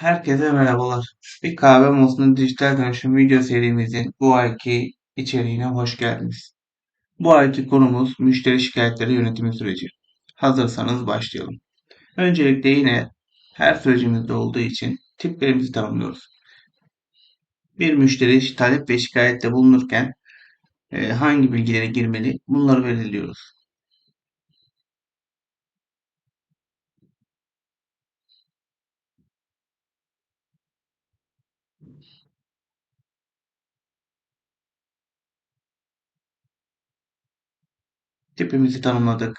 Herkese merhabalar. Bir kahve molasının dijital dönüşüm video serimizin bu ayki içeriğine hoş geldiniz. Bu ayki konumuz müşteri şikayetleri yönetimi süreci. Hazırsanız başlayalım. Öncelikle yine her sürecimizde olduğu için tiplerimizi tanımlıyoruz. Bir müşteri talep ve şikayette bulunurken e, hangi bilgilere girmeli bunları belirliyoruz. Tipimizi tanımladık.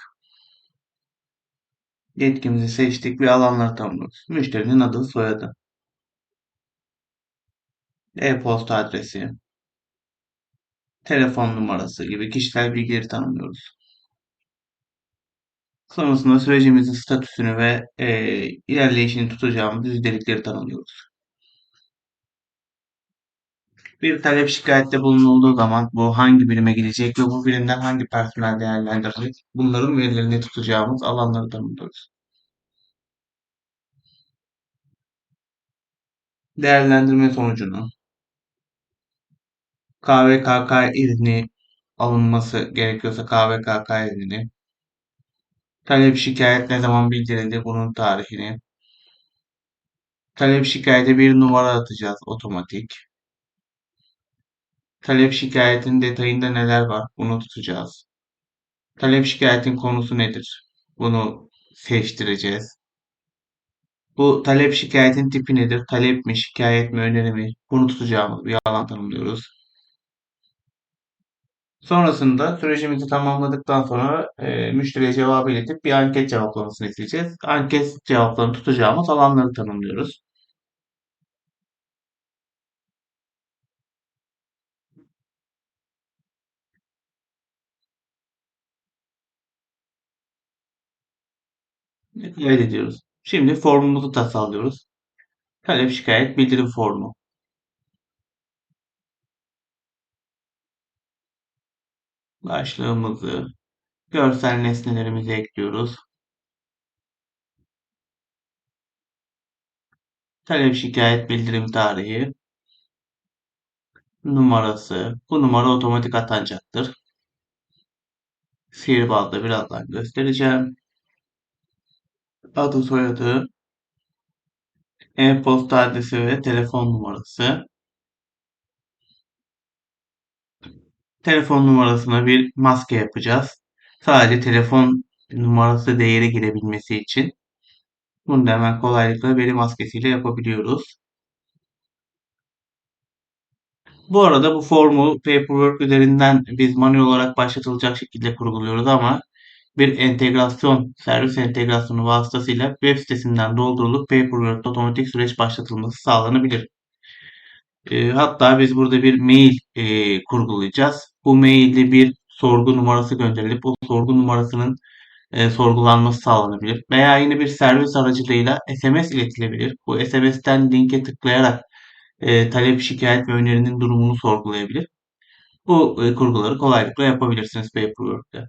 Yetkimizi seçtik ve alanları tanımlıyoruz. Müşterinin adı, soyadı, e-posta adresi, telefon numarası gibi kişisel bilgileri tanımlıyoruz. Sonrasında sürecimizin statüsünü ve e, ilerleyişini tutacağımız yüzdelikleri tanımlıyoruz. Bir talep şikayette bulunulduğu zaman bu hangi birime gidecek ve bu birimden hangi personel değerlendirecek bunların verilerini tutacağımız alanları tanımlıyoruz. Değerlendirme sonucunu, KVKK izni alınması gerekiyorsa KVKK izni, talep şikayet ne zaman bildirildi bunun tarihini, talep şikayete bir numara atacağız otomatik. Talep şikayetin detayında neler var? Bunu tutacağız. Talep şikayetin konusu nedir? Bunu seçtireceğiz. Bu talep şikayetin tipi nedir? Talep mi, şikayet mi, öneri mi? Bunu tutacağımız bir alan tanımlıyoruz. Sonrasında sürecimizi tamamladıktan sonra e, müşteriye cevabı iletip bir anket cevaplamasını isteyeceğiz. Anket cevaplarını tutacağımız alanları tanımlıyoruz. Kaydediyoruz. Şimdi formumuzu tasarlıyoruz. Talep şikayet bildirim formu. Başlığımızı, görsel nesnelerimizi ekliyoruz. Talep şikayet bildirim tarihi, numarası. Bu numara otomatik atanacaktır. Sihirbazda birazdan göstereceğim. Adı soyadı, e-posta adresi ve telefon numarası. Telefon numarasına bir maske yapacağız. Sadece telefon numarası değeri girebilmesi için. Bunu da hemen kolaylıkla veri maskesiyle yapabiliyoruz. Bu arada bu formu Paperwork üzerinden biz manuel olarak başlatılacak şekilde kurguluyoruz ama bir entegrasyon, servis entegrasyonu vasıtasıyla web sitesinden doldurulup Paperwork'ta otomatik süreç başlatılması sağlanabilir. E, hatta biz burada bir mail e, kurgulayacağız. Bu mailde bir sorgu numarası gönderilip o sorgu numarasının e, sorgulanması sağlanabilir. Veya yine bir servis aracılığıyla SMS iletilebilir. Bu SMS'ten linke tıklayarak e, talep, şikayet ve önerinin durumunu sorgulayabilir. Bu e, kurguları kolaylıkla yapabilirsiniz Paperwork'te.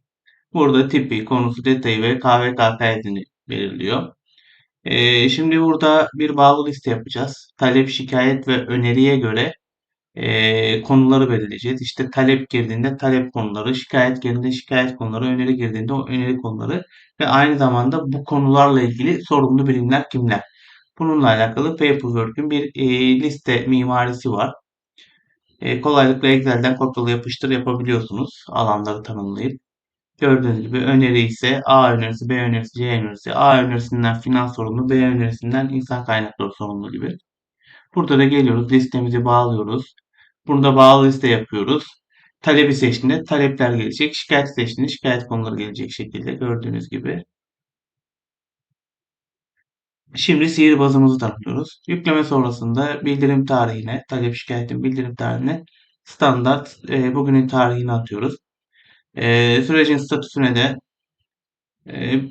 Burada tipi, konusu, detayı ve KVKK adını belirliyor. E, şimdi burada bir bağlı liste yapacağız. Talep, şikayet ve öneriye göre e, konuları belirleyeceğiz. İşte talep girdiğinde talep konuları, şikayet girdiğinde şikayet konuları, öneri girdiğinde o öneri konuları ve aynı zamanda bu konularla ilgili sorumlu birimler kimler? Bununla alakalı Paperwork'ün bir e, liste mimarisi var. E, kolaylıkla Excel'den kopyala yapıştır yapabiliyorsunuz alanları tanımlayıp. Gördüğünüz gibi öneri ise A önerisi, B önerisi, C önerisi. A önerisinden finans sorumlu, B önerisinden insan kaynakları sorumlu gibi. Burada da geliyoruz, listemizi bağlıyoruz. Burada bağlı liste yapıyoruz. Talebi seçtiğinde talepler gelecek. Şikayet seçtiğinde şikayet konuları gelecek şekilde gördüğünüz gibi. Şimdi sihirbazımızı tanımlıyoruz. Yükleme sonrasında bildirim tarihine, talep şikayetin bildirim tarihine standart e, bugünün tarihini atıyoruz. E, sürecin statüsüne de e,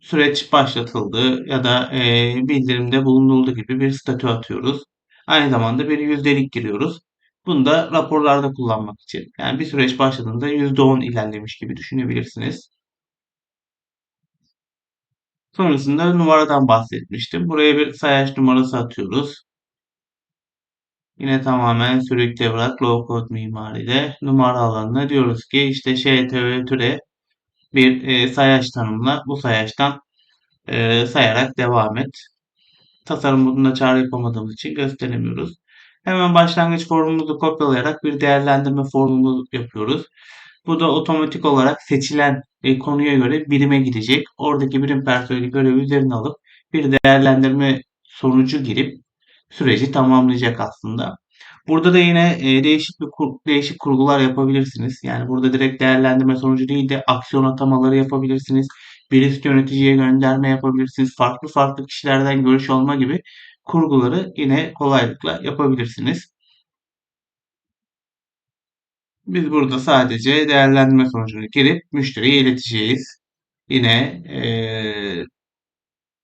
süreç başlatıldı ya da e, bildirimde bulunuldu gibi bir statü atıyoruz. Aynı zamanda bir yüzdelik giriyoruz. Bunu da raporlarda kullanmak için. Yani bir süreç başladığında %10 ilerlemiş gibi düşünebilirsiniz. Sonrasında numaradan bahsetmiştim. Buraya bir sayaç numarası atıyoruz. Yine tamamen sürekli evrak low code mimaride numara alanına diyoruz ki işte ŞTV türe bir e, sayaç tanımla bu sayaçtan e, sayarak devam et. Tasarım modunda çağrı yapamadığımız için gösteremiyoruz. Hemen başlangıç formumuzu kopyalayarak bir değerlendirme formunu yapıyoruz. Bu da otomatik olarak seçilen e, konuya göre birime gidecek. Oradaki birim personeli görevi üzerine alıp bir değerlendirme sonucu girip süreci tamamlayacak aslında. Burada da yine e, değişik bir kur, değişik kurgular yapabilirsiniz. Yani burada direkt değerlendirme sonucu değil de aksiyon atamaları yapabilirsiniz. Bir üst yöneticiye gönderme yapabilirsiniz. Farklı farklı kişilerden görüş alma gibi kurguları yine kolaylıkla yapabilirsiniz. Biz burada sadece değerlendirme sonucunu girip müşteriye ileteceğiz. Yine e,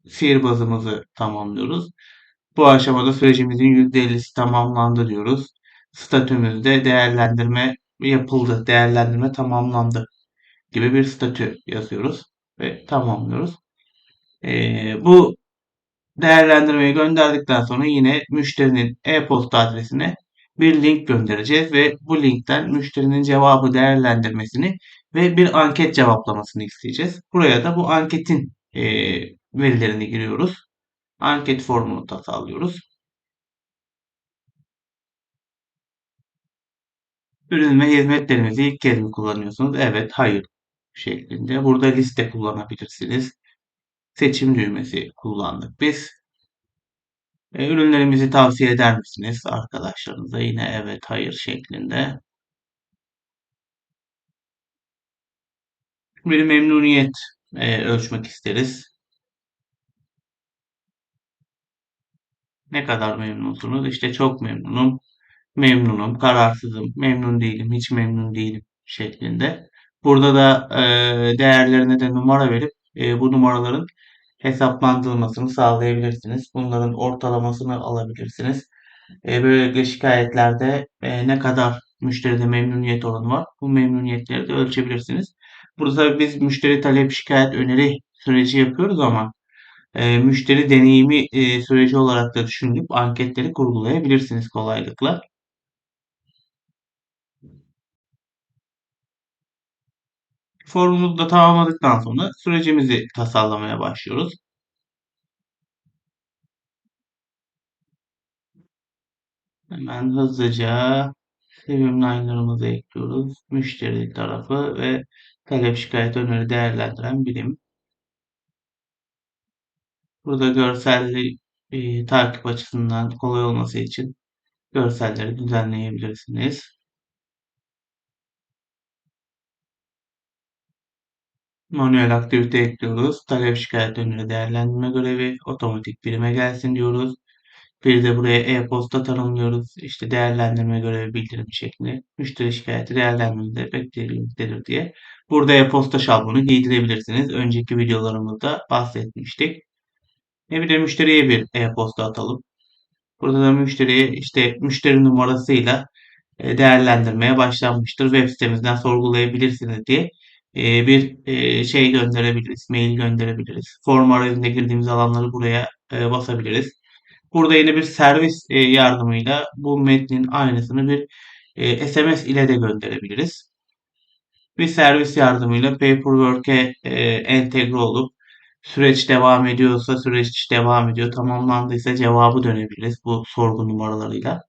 sihirbazımızı tamamlıyoruz. Bu aşamada sürecimizin %50'si tamamlandı diyoruz. Statümüzde değerlendirme yapıldı, değerlendirme tamamlandı gibi bir statü yazıyoruz ve tamamlıyoruz. Ee, bu değerlendirmeyi gönderdikten sonra yine müşterinin e-posta adresine bir link göndereceğiz ve bu linkten müşterinin cevabı değerlendirmesini ve bir anket cevaplamasını isteyeceğiz. Buraya da bu anketin e, verilerini giriyoruz. Anket formunu tasarlıyoruz. Ürün ve hizmetlerimizi ilk kez mi kullanıyorsunuz? Evet, hayır şeklinde. Burada liste kullanabilirsiniz. Seçim düğmesi kullandık biz. E, ürünlerimizi tavsiye eder misiniz arkadaşlarınıza? Yine evet, hayır şeklinde. Bir memnuniyet e, ölçmek isteriz. Ne kadar memnunsunuz? İşte çok memnunum, memnunum, kararsızım, memnun değilim, hiç memnun değilim şeklinde. Burada da e, değerlerine de numara verip e, bu numaraların hesaplandırılmasını sağlayabilirsiniz. Bunların ortalamasını alabilirsiniz. E, böylelikle şikayetlerde e, ne kadar müşteride memnuniyet oranı var bu memnuniyetleri de ölçebilirsiniz. Burada biz müşteri talep şikayet öneri süreci yapıyoruz ama e, müşteri deneyimi e, süreci olarak da düşünüp anketleri kurgulayabilirsiniz kolaylıkla. Formumuzu da tamamladıktan sonra sürecimizi tasarlamaya başlıyoruz. Hemen hızlıca sevim line'larımızı ekliyoruz. Müşteri tarafı ve talep şikayet öneri değerlendiren birim. Burada görselli e, takip açısından kolay olması için görselleri düzenleyebilirsiniz. Manuel aktivite ekliyoruz. Talep şikayet öneri değerlendirme görevi otomatik birime gelsin diyoruz. Bir de buraya e-posta tanımlıyoruz. İşte değerlendirme görevi bildirimi şeklinde. Müşteri şikayeti değerlendirmede beklenir diye. Burada e-posta şablonu giydirebilirsiniz. Önceki videolarımızda bahsetmiştik. E bir de müşteriye bir e-posta atalım. Burada da müşteriye işte müşteri numarasıyla e, değerlendirmeye başlanmıştır. Web sitemizden sorgulayabilirsiniz diye e, bir e, şey gönderebiliriz. Mail gönderebiliriz. Form arayüzünde girdiğimiz alanları buraya basabiliriz. Burada yine bir servis yardımıyla bu metnin aynısını bir SMS ile de gönderebiliriz. Bir servis yardımıyla Paperwork'e entegre olup Süreç devam ediyorsa süreç devam ediyor. Tamamlandıysa cevabı dönebiliriz bu sorgu numaralarıyla.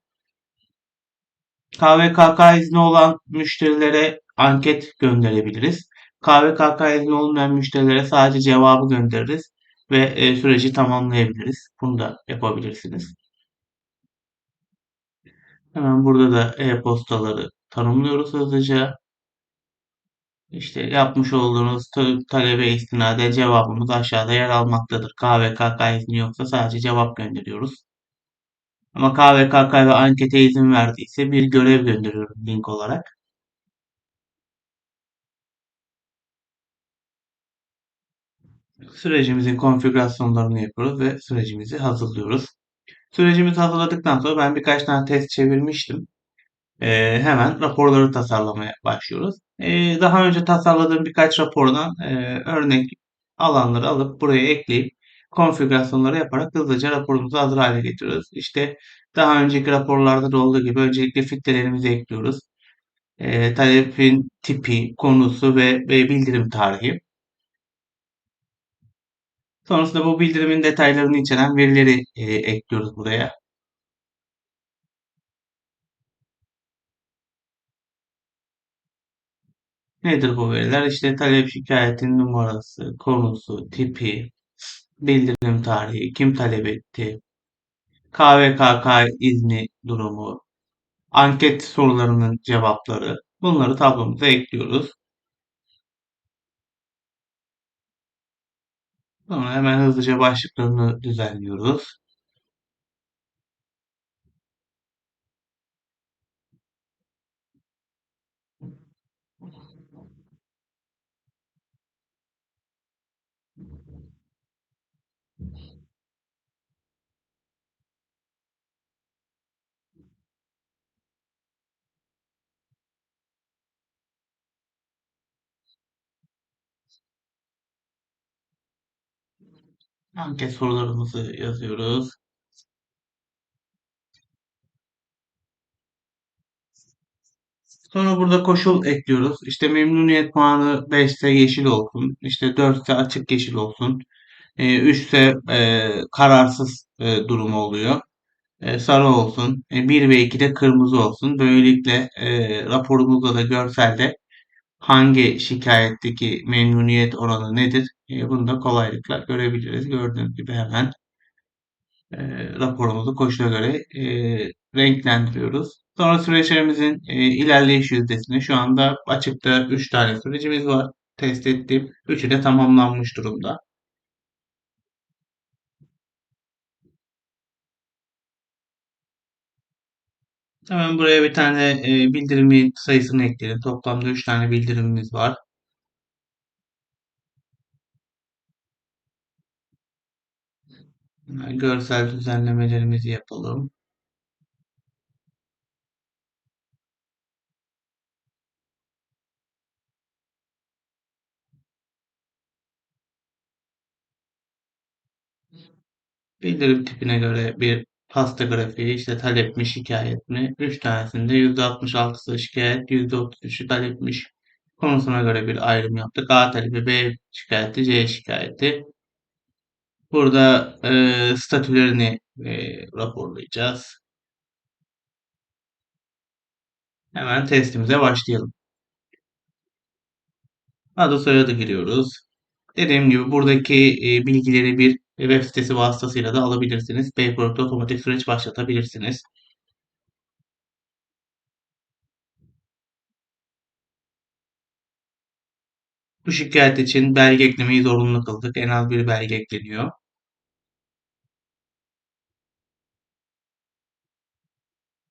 KVKK izni olan müşterilere anket gönderebiliriz. KVKK izni olmayan müşterilere sadece cevabı göndeririz ve e, süreci tamamlayabiliriz. Bunu da yapabilirsiniz. Hemen burada da e-postaları tanımlıyoruz hızlıca. İşte yapmış olduğunuz talebe istinaden cevabımız aşağıda yer almaktadır. KVKK izni yoksa sadece cevap gönderiyoruz. Ama KVKK ve ankete izin verdiyse bir görev gönderiyorum link olarak. Sürecimizin konfigürasyonlarını yapıyoruz ve sürecimizi hazırlıyoruz. Sürecimizi hazırladıktan sonra ben birkaç tane test çevirmiştim. Ee, hemen raporları tasarlamaya başlıyoruz. Ee, daha önce tasarladığım birkaç rapordan e, örnek alanları alıp buraya ekleyip konfigürasyonları yaparak hızlıca raporumuzu hazır hale getiriyoruz. İşte daha önceki raporlarda da olduğu gibi öncelikle filtrelerimizi ekliyoruz. E, talebin tipi, konusu ve, ve bildirim tarihi. Sonrasında bu bildirimin detaylarını içeren verileri e, ekliyoruz buraya. Nedir bu veriler? İşte talep şikayetin numarası, konusu, tipi, bildirim tarihi, kim talep etti, KVKK izni durumu, anket sorularının cevapları. Bunları tablomuza ekliyoruz. Sonra hemen hızlıca başlıklarını düzenliyoruz. Anket sorularımızı yazıyoruz. Sonra burada koşul ekliyoruz. İşte memnuniyet puanı 5 ise yeşil olsun. İşte 4 ise açık yeşil olsun. E, 3 ise e, kararsız e, durumu oluyor. E, sarı olsun. E, 1 ve 2 de kırmızı olsun. Böylelikle e, raporumuzda da görselde hangi şikayetteki memnuniyet oranı nedir? E, bunu da kolaylıkla görebiliriz. Gördüğünüz gibi hemen e, raporumuzu koşula göre e, renklendiriyoruz. Sonra süreçlerimizin e, ilerleyiş yüzdesini şu anda açıkta 3 tane sürecimiz var. Test ettim. 3'ü de tamamlanmış durumda. Hemen buraya bir tane e, bildirimi sayısını ekledim. Toplamda 3 tane bildirimimiz var. Görsel düzenlemelerimizi yapalım. Bildirim tipine göre bir pasta grafiği işte talep mi şikayet mi? 3 tanesinde %66'sı şikayet, %33'ü talepmiş. Konusuna göre bir ayrım yaptık. A talebi, B şikayeti, C şikayeti. Burada e, statülerini e, raporlayacağız. Hemen testimize başlayalım. Adı soyadı giriyoruz. Dediğim gibi buradaki e, bilgileri bir web sitesi vasıtasıyla da alabilirsiniz. Paper'da otomatik süreç başlatabilirsiniz. Bu şikayet için belge eklemeyi zorunlu kıldık. En az bir belge ekleniyor.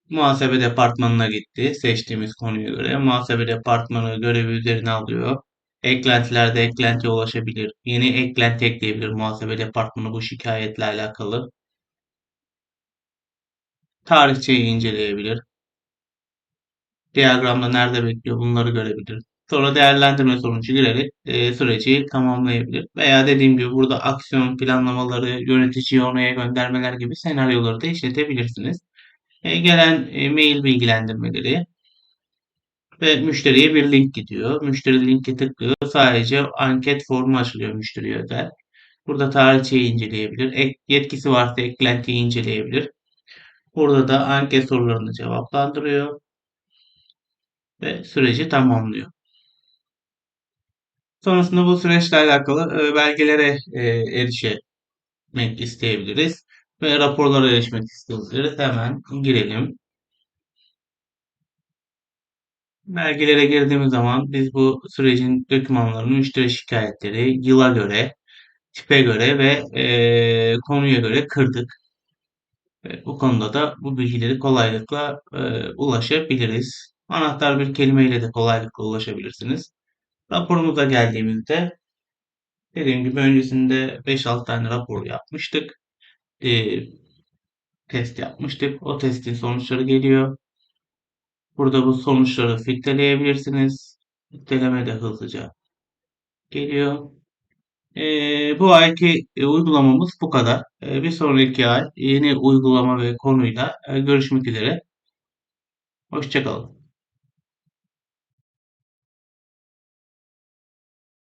Muhasebe departmanına gitti. Seçtiğimiz konuya göre. Muhasebe departmanı görevi üzerine alıyor. Eklentilerde eklentiye ulaşabilir. Yeni eklenti ekleyebilir muhasebe departmanı bu şikayetle alakalı. Tarihçeyi inceleyebilir. Diyagramda nerede bekliyor bunları görebilir. Sonra değerlendirme sonucu girerek e, süreci tamamlayabilir. Veya dediğim gibi burada aksiyon planlamaları, yöneticiyi oraya göndermeler gibi senaryoları da işletebilirsiniz. E, gelen e, mail bilgilendirmeleri ve müşteriye bir link gidiyor. Müşteri linki tıklıyor. Sadece anket formu açılıyor müşteriye özel. Burada tarihçeyi inceleyebilir. Ek, yetkisi varsa eklentiyi inceleyebilir. Burada da anket sorularını cevaplandırıyor ve süreci tamamlıyor. Sonrasında bu süreçle alakalı e, belgelere e, erişmek isteyebiliriz ve raporlara erişmek isteyebiliriz. Hemen girelim. Belgelere girdiğimiz zaman biz bu sürecin dokümanlarını müşteri şikayetleri yıla göre, tipe göre ve e, konuya göre kırdık. E, bu konuda da bu bilgileri kolaylıkla e, ulaşabiliriz. Anahtar bir kelimeyle de kolaylıkla ulaşabilirsiniz. Raporumuza geldiğimizde dediğim gibi öncesinde 5-6 tane rapor yapmıştık. E, test yapmıştık. O testin sonuçları geliyor. Burada bu sonuçları filtreleyebilirsiniz. Filtreleme de hızlıca geliyor. Ee, bu ayki e, uygulamamız bu kadar. Ee, bir sonraki ay yeni uygulama ve konuyla e, görüşmek üzere. Hoşçakalın.